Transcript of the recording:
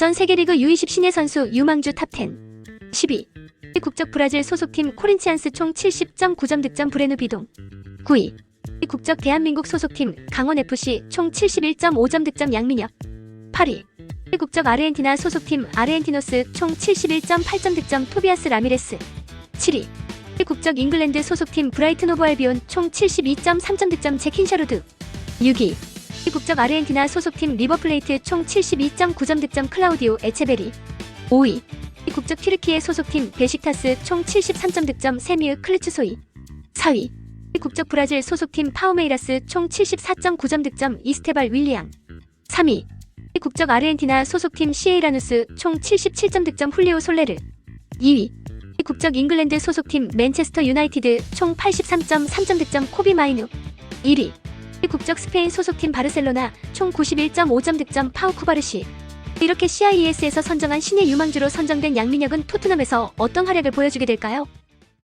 전 세계리그 U20 신예 선수 유망주 탑10 10위 국적 브라질 소속팀 코린치안스 총 70.9점 득점 브레누 비동. 9위 국적 대한민국 소속팀 강원FC 총 71.5점 득점 양민혁. 8위 국적 아르헨티나 소속팀 아르헨티노스 총 71.8점 득점 토비아스 라미레스. 7위 국적 잉글랜드 소속팀 브라이튼 오브 알비온 총 72.3점 득점 제킨 샤루드. 6위 국적 아르헨티나 소속팀 리버플레이트 총 72.9점 득점 클라우디오 에체베리. 5위 국적 튀르키예 소속팀 베식타스 총 73점 득점 세미우 클르츠소이. 4위 국적 브라질 소속팀 파우메이라스 총 74.9점 득점 이스테발 윌리앙. 3위 국적 아르헨티나 소속팀 시에이라누스 총 77점 득점 훌리오 솔레르. 2위 국적 잉글랜드 소속팀 맨체스터 유나이티드 총 83.3점 득점 코비 마이누. 1위 국적 스페인 소속팀 바르셀로나 총 91.5점 득점 파우 쿠바르시 이렇게 CIES에서 선정한 신의 유망주로 선정된 양민혁은 토트넘에서 어떤 활약을 보여주게 될까요?